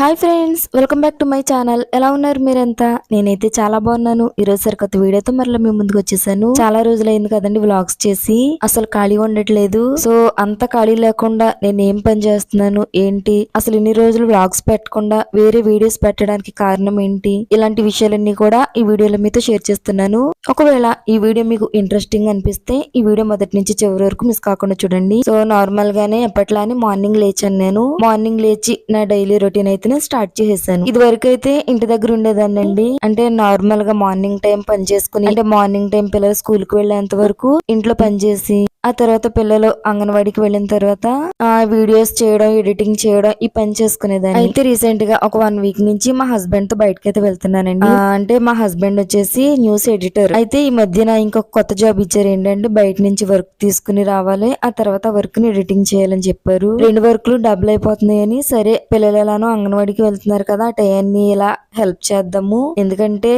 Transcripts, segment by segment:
Hi friends welcome back to my channel. ఎలా ఉన్నారు మీరంతా? నేనైతే చాలా బాగున్నాను. ఈరోజు సరికొత్త వీడియోతో మరలా మీ ముందుకు వచ్చేసాను. చాలా రోజులైంది కదండి వ్లాగ్స్ చేసి. అసలు ఖాళీ ఉండట్లేదు. సో అంత ఖాళీ లేకుండా నేను ఏం పని చేస్తున్నాను? ఏంటి? అసలు ఇన్ని రోజులు వ్లాగ్స్ పెట్టకుండా వేరే వీడియోస్ పెట్టడానికి కారణం ఏంటి? ఇలాంటి విషయాలన్నీ కూడా ఈ వీడియోలో మీతో షేర్ చేస్తున్నాను. ఒకవేళ ఈ వీడియో మీకు ఇంట్రెస్టింగ్ అనిపిస్తే ఈ వీడియో మొదటి నుంచి చివరి వరకు మిస్ కాకుండా చూడండి. సో నార్మల్ గానే ఎప్పట్లానే మార్నింగ్ లేచాను నేను. మార్నింగ్ లేచి నా డైలీ రొటీన్ అయితే నేను స్టార్ట్ చేసేసాను. ఇది వరకు అయితే ఇంటి దగ్గర ఉండేదాన్నండి. అంటే నార్మల్గా మార్నింగ్ టైం పని చేసుకుని అంటే మార్నింగ్ టైం పిల్లలు స్కూల్కి వెళ్ళేంత వరకు ఇంట్లో పని చేసి ఆ తర్వాత పిల్లలు అంగన్వాడికి వెళ్ళిన తర్వాత ఆ వీడియోస్ చేయడం ఎడిటింగ్ చేయడం ఈ పని చేసుకునేదాన్ని. అయితే రీసెంట్గా ఒక వన్ వీక్ నుంచి మా హస్బెండ్తో బయటకి అయితే వెళ్తున్నానండి అంటే మా హస్బెండ్ వచ్చేసి న్యూస్ ఎడిటర్. అయితే ఈ మధ్యన ఇంకొక కొత్త జాబ్ ఇచ్చారు. ఏంటంటే బయట నుంచి వర్క్ తీసుకుని రావాలి. ఆ తర్వాత వర్క్ని ఎడిటింగ్ చేయాలని చెప్పారు. రెండు వర్క్లు డబుల్ అయిపోతున్నాయి అని. సరే పిల్లలు ఎలానో అంగన్వాడికి వెళ్తున్నారు కదా ఆ టయాన్ని ఇలా హెల్ప్ చేద్దాము. ఎందుకంటే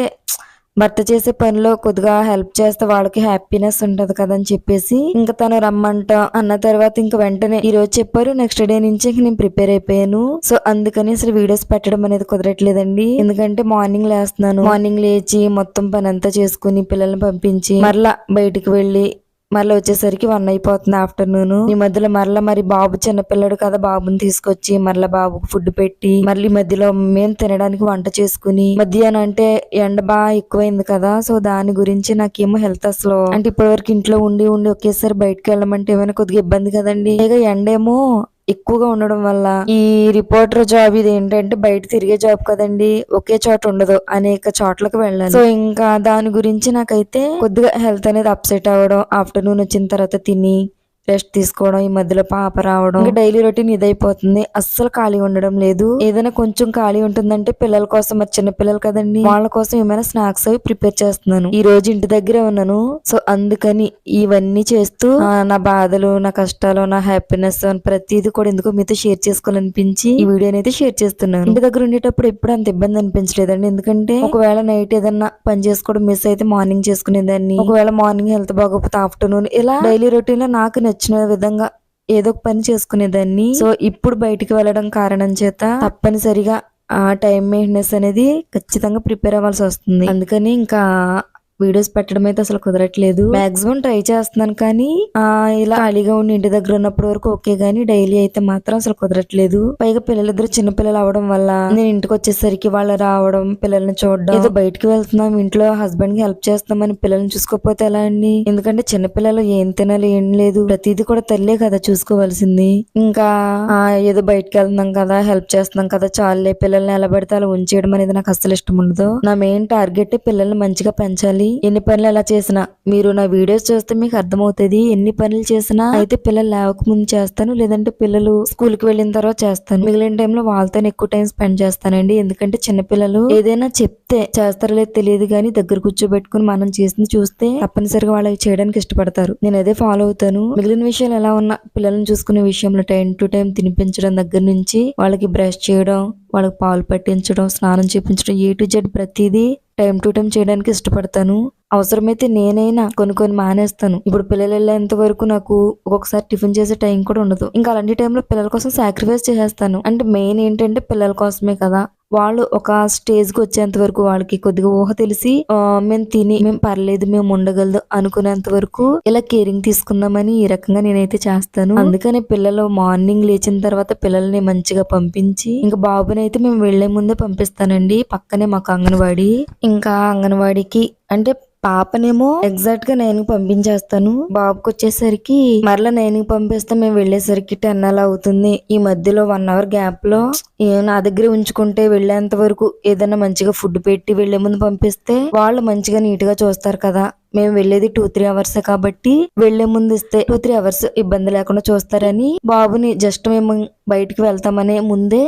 భర్త చేసే పనిలో కొద్దిగా హెల్ప్ చేస్తే వాళ్ళకి హ్యాపీనెస్ ఉంటది కదా అని చెప్పేసి ఇంకా తను రమ్మంట అన్న తర్వాత ఇంకా వెంటనే ఈ రోజు చెప్పారు నెక్స్ట్ డే నుంచి ఇంక నేను ప్రిపేర్ అయిపోయాను. సో అందుకని అసలు వీడియోస్ పెట్టడం అనేది కుదరట్లేదండి. ఎందుకంటే మార్నింగ్ లేస్తున్నాను. మార్నింగ్ లేచి మొత్తం పని అంతా చేసుకుని పిల్లల్ని పంపించి మరలా బయటికి వెళ్ళి మరలా వచ్చేసరికి వన్ అయిపోతుంది ఆఫ్టర్నూన్. ఈ మధ్యలో మరలా మరి బాబు చిన్నపిల్లడు కదా బాబుని తీసుకొచ్చి మరలా బాబుకు ఫుడ్ పెట్టి మళ్ళీ మధ్యలో మేము తినడానికి వంట చేసుకుని మధ్యాహ్నం అంటే ఎండ బాగా ఎక్కువైంది కదా సో దాని గురించి నాకేమో హెల్త్ అసలు అంటే ఇప్పటివరకు ఇంట్లో ఉండి ఉండి ఒకేసారి బయటకు వెళ్ళమంటే ఏమైనా కొద్దిగా ఇబ్బంది కదండి. పైగా ఎండేమో ఎక్కువగా ఉండడం వల్ల ఈ రిపోర్టర్ జాబ్ ఇది ఏంటంటే బయట తిరిగే జాబ్ కదండి ఒకే చోట ఉండదు అనేక చోట్లకు వెళ్ళాలి. సో ఇంకా దాని గురించి నాకైతే కొద్దిగా హెల్త్ అనేది అప్సెట్ అవ్వడం ఆఫ్టర్నూన్ వచ్చిన తర్వాత తిని రెస్ట్ తీసుకోవడం ఈ మధ్యలో పాప రావడం. ఇంకా డైలీ రొటీన్ ఇదైపోతుంది. అస్సలు ఖాళీ ఉండడం లేదు. ఏదైనా కొంచెం ఖాళీ ఉంటుందంటే పిల్లల కోసం మరి చిన్న పిల్లలు కదండి వాళ్ళ కోసం ఏమైనా స్నాక్స్ అవి ప్రిపేర్ చేస్తున్నాను. ఈ రోజు ఇంటి దగ్గరే ఉన్నాను. సో అందుకని ఇవన్నీ చేస్తూ నా బాధలు నా కష్టాలు నా హ్యాపీనెస్ ప్రతిదీ కూడా ఎందుకో మీతో షేర్ చేసుకోవాలనిపించి ఈ వీడియోని అయితే షేర్ చేస్తున్నాను. ఇంటి దగ్గర ఉండేటప్పుడు ఎప్పుడు అంత ఇబ్బంది అనిపించలేదండి. ఎందుకంటే ఒకవేళ నైట్ ఏదన్నా పని చేసుకోవడం మిస్ అయితే మార్నింగ్ చేసుకునేదాన్ని. ఒకవేళ మార్నింగ్ హెల్త్ బాగోకపోతే ఆఫ్టర్నూన్. ఇలా డైలీ రొటీన్లో నాకు నచ్చిన విధంగా ఏదో ఒక పని చేసుకునేదాన్ని. సో ఇప్పుడు బయటికి వెళ్ళడం కారణం చేత తప్పనిసరిగా ఆ టైం మెయింటెనెన్స్ అనేది ఖచ్చితంగా ప్రిపేర్ అవ్వాల్సి వస్తుంది. అందుకని ఇంకా వీడియోస్ పెట్టడం అయితే అసలు కుదరట్లేదు. మాక్సిమం ట్రై చేస్తున్నాను కానీ ఆ ఇలా ఖాళీగా ఉండి ఇంటి దగ్గర ఉన్నప్పటి వరకు ఓకే గానీ డైలీ అయితే మాత్రం అసలు కుదరట్లేదు. పైగా పిల్లలిద్దరు చిన్న పిల్లలు అవడం వల్ల నేను ఇంటికి వచ్చేసరికి వాళ్ళు రావడం పిల్లల్ని చూడడం ఏదో బయటికి వెళ్తున్నాం ఇంట్లో హస్బెండ్కి హెల్ప్ చేస్తామని పిల్లల్ని చూసుకోకపోతే ఎలా అండి? ఎందుకంటే చిన్న పిల్లలు ఏం తినాలి ఏం లేదు ప్రతిదీ కూడా తల్లే కదా చూసుకోవాల్సింది. ఇంకా ఏదో బయటికి వెళ్తున్నాం కదా హెల్ప్ చేస్తున్నాం కదా చాలే పిల్లల్ని ఎలా పడితే అలా ఉంచేయడం అనేది నాకు అసలు ఇష్టం ఉండదు. నా మెయిన్ టార్గెట్ పిల్లల్ని మంచిగా పెంచాలి ఎన్ని పనులు ఎలా చేసినా? మీరు నా వీడియోస్ చూస్తే మీకు అర్థమవుతుంది. ఎన్ని పనులు చేసినా అయితే పిల్లలు లేవక ముందు చేస్తాను. లేదంటే పిల్లలు స్కూల్కి వెళ్ళిన తర్వాత చేస్తాను. మిగిలిన టైంలో వాళ్ళతో ఎక్కువ టైం స్పెండ్ చేస్తానండి. ఎందుకంటే చిన్నపిల్లలు ఏదైనా చెప్తే చేస్తారో లేదు తెలియదు కానీ దగ్గర కూర్చోబెట్టుకుని మనం చేసింది చూస్తే తప్పనిసరిగా వాళ్ళకి చేయడానికి ఇష్టపడతారు. నేను అదే ఫాలో అవుతాను. మిగిలిన విషయాలు ఎలా ఉన్నా పిల్లల్ని చూసుకునే విషయంలో టైం టు టైం తినిపించడం దగ్గర నుంచి వాళ్ళకి బ్రష్ చేయడం వాళ్ళకి పాలు పట్టించడం స్నానం చేపించడం ఏ టు జెడ్ ప్రతిదీ టైం టు టైం చేయడానికి ఇష్టపడతాను. అవసరమైతే నేనైనా కొన్ని కొన్ని మానేస్తాను. ఇప్పుడు పిల్లలు వెళ్ళేంత వరకు నాకు ఒక్కొక్కసారి టిఫిన్ చేసే టైం కూడా ఉండదు. ఇంకా అలాంటి టైంలో పిల్లల కోసం సాక్రిఫైస్ చేసేస్తాను. అంటే మెయిన్ ఏంటంటే పిల్లల కోసమే కదా. వాళ్ళు ఒక స్టేజ్కి వచ్చేంత వరకు వాళ్ళకి కొద్దిగా ఊహ తెలిసి మేము తిని మేము పర్లేదు మేము ఉండగలదు అనుకునేంత వరకు ఇలా కేరింగ్ తీసుకుందామని ఈ రకంగా నేనైతే చేస్తాను. అందుకని పిల్లలు మార్నింగ్ లేచిన తర్వాత పిల్లల్ని మంచిగా పంపించి ఇంకా బాబుని అయితే మేము వెళ్ళే ముందే పంపిస్తానండి. పక్కనే మాకు అంగన్వాడి. ఇంకా అంగన్వాడికి అంటే పాపనేమో ఎగ్జాక్ట్గా నేను పంపించేస్తాను. బాబుకి వచ్చేసరికి మరలా నేను పంపిస్తే మేము వెళ్ళేసరికి టెన్ అలా అవుతుంది. ఈ మధ్యలో వన్ అవర్ గ్యాప్లో నా దగ్గర ఉంచుకుంటే వెళ్ళేంత వరకు ఏదైనా మంచిగా ఫుడ్ పెట్టి వెళ్ళే ముందు పంపిస్తే వాళ్ళు మంచిగా నీట్గా చూస్తారు కదా. మేము వెళ్ళేది టూ త్రీ అవర్స్ కాబట్టి వెళ్ళే ముందు ఇస్తే టూ త్రీ అవర్స్ ఇబ్బంది లేకుండా చూస్తారని బాబుని జస్ట్ మేము బయటికి వెళ్తామనే ముందే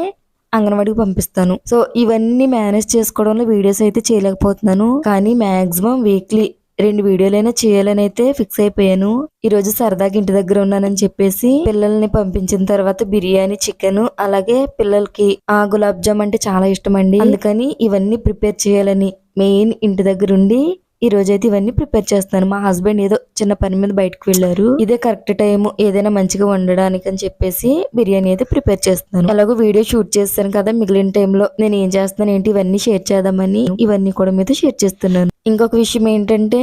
అంగన్వాడికి పంపిస్తాను. సో ఇవన్నీ మేనేజ్ చేసుకోవడంలో వీడియోస్ అయితే చేయలేకపోతున్నాను. కానీ మ్యాక్సిమం వీక్లీ రెండు వీడియోలైనా చేయాలని అయితే ఫిక్స్ అయిపోయాను. ఈ రోజు సరదాగా ఇంటి దగ్గర ఉన్నానని చెప్పేసి పిల్లల్ని పంపించిన తర్వాత బిర్యానీ చికెన్ అలాగే పిల్లలకి ఆ గులాబ్ జామ్ అంటే చాలా ఇష్టం అండి అందుకని ఇవన్నీ ప్రిపేర్ చేయాలని మెయిన్ ఇంటి దగ్గర ఉండి ఈ రోజు అయితే ఇవన్నీ ప్రిపేర్ చేస్తాను మా హస్బెండ్ ఏదో చిన్న పని మీద బయటకు వెళ్ళారు. ఇదే కరెక్ట్ టైం ఏదైనా మంచిగా వండడానికి అని చెప్పేసి బిర్యానీ అయితే ప్రిపేర్ చేస్తాను అలాగే వీడియో షూట్ చేస్తాను కదా మిగిలిన టైంలో నేను ఏం చేస్తాను ఏంటి ఇవన్నీ షేర్ చేద్దామని ఇవన్నీ కూడా మీతో షేర్ చేస్తున్నాను. ఇంకొక విషయం ఏంటంటే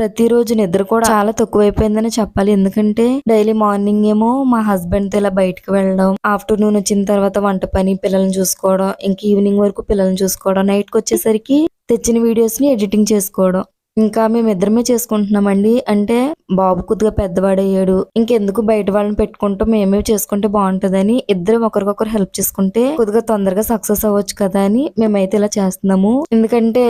ప్రతిరోజు నిద్ర కూడా చాలా తక్కువైపోయిందని చెప్పాలి. ఎందుకంటే డైలీ మార్నింగ్ ఏమో మా హస్బెండ్తో ఇలా బయటకు వెళ్ళడం ఆఫ్టర్నూన్ వచ్చిన తర్వాత వంట పని పిల్లల్ని చూసుకోవడం ఇంక ఈవినింగ్ వరకు పిల్లల్ని చూసుకోవడం నైట్కి వచ్చేసరికి తెచ్చిన వీడియోస్ని ఎడిటింగ్ చేసుకోవడం. ఇంకా మేము ఇద్దరమే చేసుకుంటున్నామండి. అంటే బాబు కొద్దిగా పెద్దవాడయ్యాడు. ఇంకెందుకు బయట వాళ్ళని పెట్టుకుంటూ మేమే చేసుకుంటే బాగుంటుందని ఇద్దరు ఒకరికొకరు హెల్ప్ చేసుకుంటే కొద్దిగా తొందరగా సక్సెస్ అవ్వచ్చు కదా అని మేమైతే ఇలా చేస్తున్నాము. ఎందుకంటే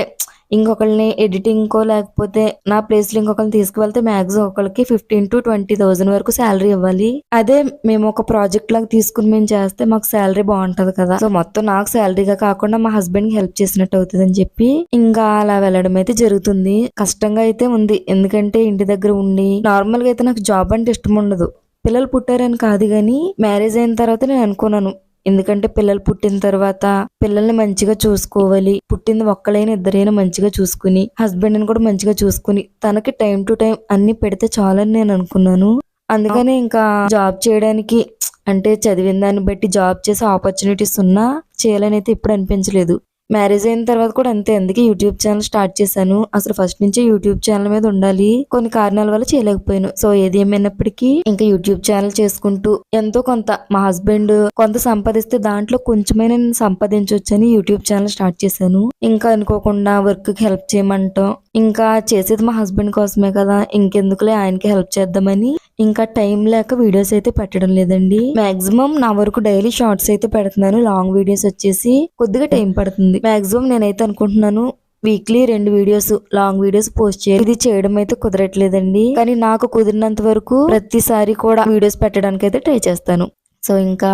ఇంకొకరిని ఎడిటింగ్ కో లేకపోతే నా ప్లేస్లో ఇంకొకరిని తీసుకువెళ్తే మ్యాక్సిమం ఒకరికి ఫిఫ్టీన్ టు ట్వంటీ థౌసండ్ వరకు శాలరీ ఇవ్వాలి. అదే మేము ఒక ప్రాజెక్ట్ లాగా తీసుకుని మేము చేస్తే మాకు శాలరీ బాగుంటది కదా. సో మొత్తం నాకు శాలరీగా కాకుండా మా హస్బెండ్కి హెల్ప్ చేసినట్టు అవుతుంది అని చెప్పి ఇంకా అలా వెళ్ళడం అయితే జరుగుతుంది. కష్టంగా అయితే ఉంది. ఎందుకంటే ఇంటి దగ్గర ఉండి నార్మల్గా అయితే నాకు జాబ్ అంటే ఇష్టం ఉండదు. పిల్లలు పుట్టారని కాదు కానీ మ్యారేజ్ అయిన తర్వాత నేను అనుకున్నాను ఎందుకంటే పిల్లలు పుట్టిన తర్వాత పిల్లల్ని మంచిగా చూసుకోవాలి. పుట్టింది ఒక్కలైనా ఇద్దరైనా మంచిగా చూసుకుని హస్బెండ్ని కూడా మంచిగా చూసుకుని తనకి టైం టు టైం అన్ని పెడితే చాలని నేను అనుకున్నాను. అందుకనే ఇంకా జాబ్ చేయడానికి అంటే చదివిన దాన్ని బట్టి జాబ్ చేసే ఆపర్చునిటీస్ ఉన్నా చేయాలని అయితే ఇప్పుడు అనిపించలేదు. మ్యారేజ్ అయిన తర్వాత కూడా అంతే. అందుకే యూట్యూబ్ ఛానల్ స్టార్ట్ చేశాను. అసలు ఫస్ట్ నుంచే యూట్యూబ్ ఛానల్ మీద ఉండాలి. కొన్ని కారణాల వల్ల చేయలేకపోయాను. సో ఏది ఏమైనప్పటికీ ఇంకా యూట్యూబ్ ఛానల్ చేసుకుంటూ ఎంతో కొంత మా హస్బెండ్ కొంత సంపాదిస్తే దాంట్లో కొంచెమైనా నేను సంపాదించవచ్చని యూట్యూబ్ ఛానల్ స్టార్ట్ చేశాను. ఇంకా అనుకోకుండా వర్క్కి హెల్ప్ చేయమంటాం. ఇంకా చేసేది మా హస్బెండ్ కోసమే కదా ఇంకెందుకులే ఆయనకి హెల్ప్ చేద్దామని. ఇంకా టైం లేక వీడియోస్ అయితే పెట్టడం లేదండి. మాక్సిమం నా వరకు డైలీ షార్ట్స్ అయితే పెడుతున్నాను లాంగ్ వీడియోస్ వచ్చేసి కొద్దిగా టైం పడుతుంది. మాక్సిమం నేనైతే అనుకుంటున్నాను వీక్లీ రెండు వీడియోస్ లాంగ్ వీడియోస్ పోస్ట్ చేయాలి. ఇది చేయడం అయితే కుదరట్లేదండి. కానీ నాకు కుదిరినంత వరకు ప్రతిసారి కూడా వీడియోస్ పెట్టడానికి అయితే ట్రై చేస్తాను. సో ఇంకా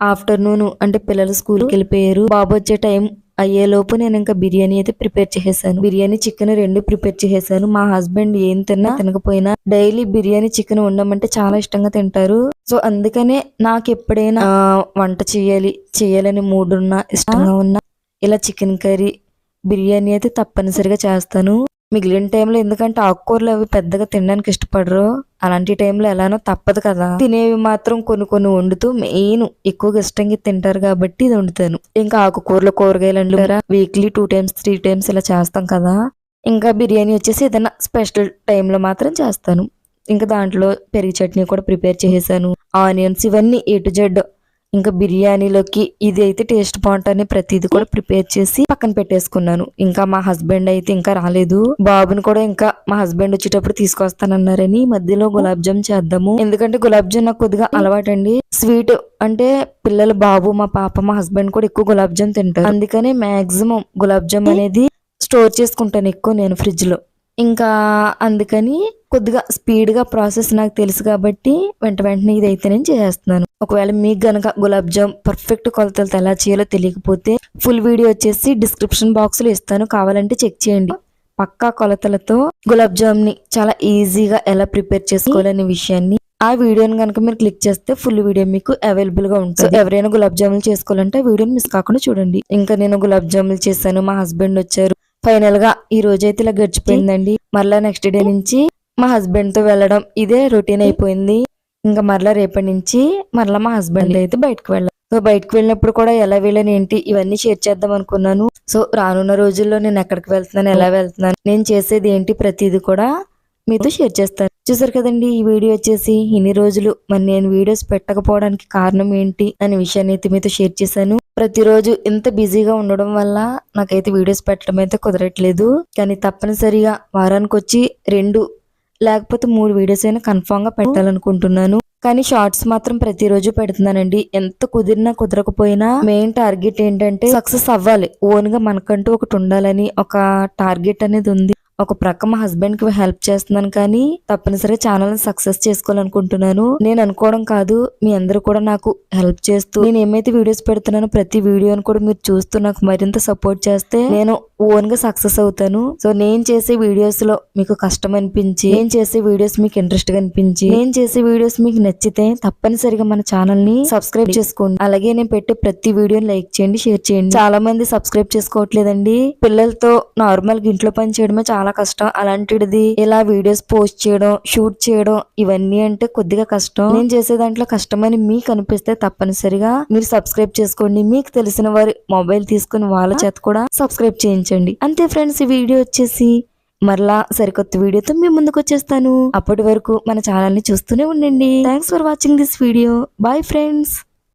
ఆఫ్టర్నూన్ అంటే పిల్లలు స్కూల్కి వెళ్ళిపోయారు. బాబు వచ్చే టైం అయ్యేలోపు నేను ఇంకా బిర్యానీ అయితే ప్రిపేర్ చేసేసాను. బిర్యానీ చికెన్ రెండు ప్రిపేర్ చేసేసాను. మా హస్బెండ్ ఏం తిన్నా తినకపోయినా డైలీ బిర్యానీ చికెన్ ఉండమంటే చాలా ఇష్టంగా తింటారు. సో అందుకనే నాకు ఎప్పుడైనా వంట చేయాలి చేయాలని మూడున్నా ఇష్టంగా ఉన్నా ఇలా చికెన్ కర్రీ బిర్యానీ అయితే తప్పనిసరిగా చేస్తాను. మిగిలిన టైంలో ఎందుకంటే ఆకుకూరలు అవి పెద్దగా తినడానికి ఇష్టపడరు. అలాంటి టైంలో ఎలానో తప్పదు కదా. తినేవి మాత్రం కొన్ని కొన్ని వండుతూ మెయిన్ ఎక్కువగా ఇష్టంగా తింటారు కాబట్టి ఇది వండుతాను. ఇంకా ఆకుకూరలు కూరగాయలు అంటారా weekly two times three times ఇలా చేస్తాం కదా. ఇంకా బిర్యానీ వచ్చేసి ఏదైనా స్పెషల్ టైంలో మాత్రం చేస్తాను. ఇంకా దాంట్లో పెరుగు చట్నీ కూడా ప్రిపేర్ చేసేసాను. ఆనియన్స్ ఇవన్నీ ఏ టు జెడ్ ఇంకా బిర్యానీలోకి ఇది అయితే టేస్ట్ బాగుంటుంది. ప్రతిది కూడా ప్రిపేర్ చేసి పక్కన పెట్టేసుకున్నాను. ఇంకా మా హస్బెండ్ అయితే ఇంకా రాలేదు. బాబుని కూడా ఇంకా మా హస్బెండ్ వచ్చేటప్పుడు తీసుకొస్తానన్నారని మధ్యలో గులాబ్ జామ్ చేద్దాము. ఎందుకంటే గులాబ్ జామ్ నాకు కొద్దిగా అలవాటండి. స్వీట్ అంటే పిల్లల బాబు మా పాప మా హస్బెండ్ కూడా ఎక్కువ గులాబ్ జామ్ తింటారు. అందుకనే మాక్సిమం గులాబ్ జామ్ అనేది స్టోర్ చేసుకుంటాను ఎక్కువ నేను ఫ్రిడ్జ్లో ఇంకా అందుకని కొద్దిగా స్పీడ్గా ప్రాసెస్ నాకు తెలుసు కాబట్టి వెంట వెంటనే ఇదైతే నేను చేసేస్తున్నాను. ఒకవేళ మీకు గనక గులాబ్ జామ్ పర్ఫెక్ట్ కొలతలతో ఎలా చేయాలో తెలియకపోతే ఫుల్ వీడియో వచ్చేసి డిస్క్రిప్షన్ బాక్స్లో ఇస్తాను. కావాలంటే చెక్ చేయండి. పక్కా కొలతలతో గులాబ్ జామ్ని చాలా ఈజీగా ఎలా ప్రిపేర్ చేసుకోవాలనే విషయాన్ని ఆ వీడియోని కనుక మీరు క్లిక్ చేస్తే ఫుల్ వీడియో మీకు అవైలబుల్గా ఉంటుంది ఎవరైనా గులాబ్ జాములు చేసుకోవాలంటే ఆ వీడియోని మిస్ కాకుండా చూడండి. ఇంకా నేను గులాబ్ జాములు చేశాను. మా హస్బెండ్ వచ్చారు. ఫైనల్గా ఈ రోజు అయితే ఇలా గడిచిపోయిందండి. మరలా నెక్స్ట్ డే నుంచి మా హస్బెండ్తో వెళ్ళడం ఇదే రొటీన్ అయిపోయింది. ఇంకా మరలా రేపటి నుంచి మరలా మా హస్బెండ్ అయితే బయటకు వెళ్ళాలి. సో బయటకు వెళ్ళినప్పుడు కూడా ఎలా వెళ్ళాను ఏంటి ఇవన్నీ షేర్ చేద్దాం అనుకున్నాను. సో రానున్న రోజుల్లో నేను ఎక్కడికి వెళ్తున్నాను ఎలా వెళ్తున్నాను నేను చేసేది ఏంటి ప్రతిదీ కూడా మీతో షేర్ చేస్తాను. చూసారు కదండి ఈ వీడియో వచ్చేసి ఇన్ని రోజులు మరి నేను వీడియోస్ పెట్టకపోవడానికి కారణం ఏంటి అనే విషయాన్ని అయితే మీతో షేర్ చేశాను. ప్రతిరోజు ఇంత బిజీగా ఉండడం వల్ల నాకైతే వీడియోస్ పెట్టడం అయితే కుదరట్లేదు. కానీ తప్పనిసరిగా వారానికి వచ్చి రెండు లేకపోతే మూడు వీడియోస్ అయినా కన్ఫామ్గా పెట్టాలనుకుంటున్నాను. కానీ షార్ట్స్ మాత్రం ప్రతిరోజు పెడుతున్నానండి. ఎంత కుదిరినా కుదరకపోయినా మెయిన్ టార్గెట్ ఏంటంటే సక్సెస్ అవ్వాలి. ఓన్గా మనకంటూ ఒకటి ఉండాలని ఒక టార్గెట్ అనేది ఉంది. ఒక ప్రక్క మా హస్బెండ్కి హెల్ప్ చేస్తున్నాను కానీ తప్పనిసరిగా ఛానల్ సక్సెస్ చేసుకోవాలనుకుంటున్నాను. నేను అనుకోవడం కాదు మీ అందరూ కూడా నాకు హెల్ప్ చేస్తూ నేను ఏమైతే వీడియోస్ పెడుతున్నానో ప్రతి వీడియోని కూడా మీరు చూస్తూ నాకు మరింత సపోర్ట్ చేస్తే నేను ఓన్గా సక్సెస్ అవుతాను. సో నేను చేసే వీడియోస్లో మీకు కష్టం అనిపించి నేను చేసే వీడియోస్ మీకు ఇంట్రెస్ట్గా అనిపించి నేను చేసే వీడియోస్ మీకు నచ్చితే తప్పనిసరిగా మన ఛానల్ని సబ్స్క్రైబ్ చేసుకోండి. అలాగే నేను పెట్టే ప్రతి వీడియోని లైక్ చేయండి షేర్ చేయండి. చాలా మంది సబ్స్క్రైబ్ చేసుకోవట్లేదండి. పిల్లలతో నార్మల్గా ఇంట్లో పని చేయడమే చాలా చాలా కష్టం. అలాంటిది ఇలా వీడియోస్ పోస్ట్ చేయడం షూట్ చేయడం ఇవన్నీ అంటే కొద్దిగా కష్టం. నేను చేసే దాంట్లో కష్టమని మీకు అనిపిస్తే తప్పనిసరిగా మీరు సబ్స్క్రైబ్ చేసుకోండి. మీకు తెలిసిన వారి మొబైల్ తీసుకుని వాళ్ళ చేత కూడా సబ్స్క్రైబ్ చేయించండి. అంతే ఫ్రెండ్స్ ఈ వీడియో వచ్చేసి మరలా సరికొత్త వీడియోతో మీ ముందుకు వచ్చేస్తాను. అప్పటి వరకు మన ఛానల్ని చూస్తూనే ఉండండి. Thanks for watching this video bye friends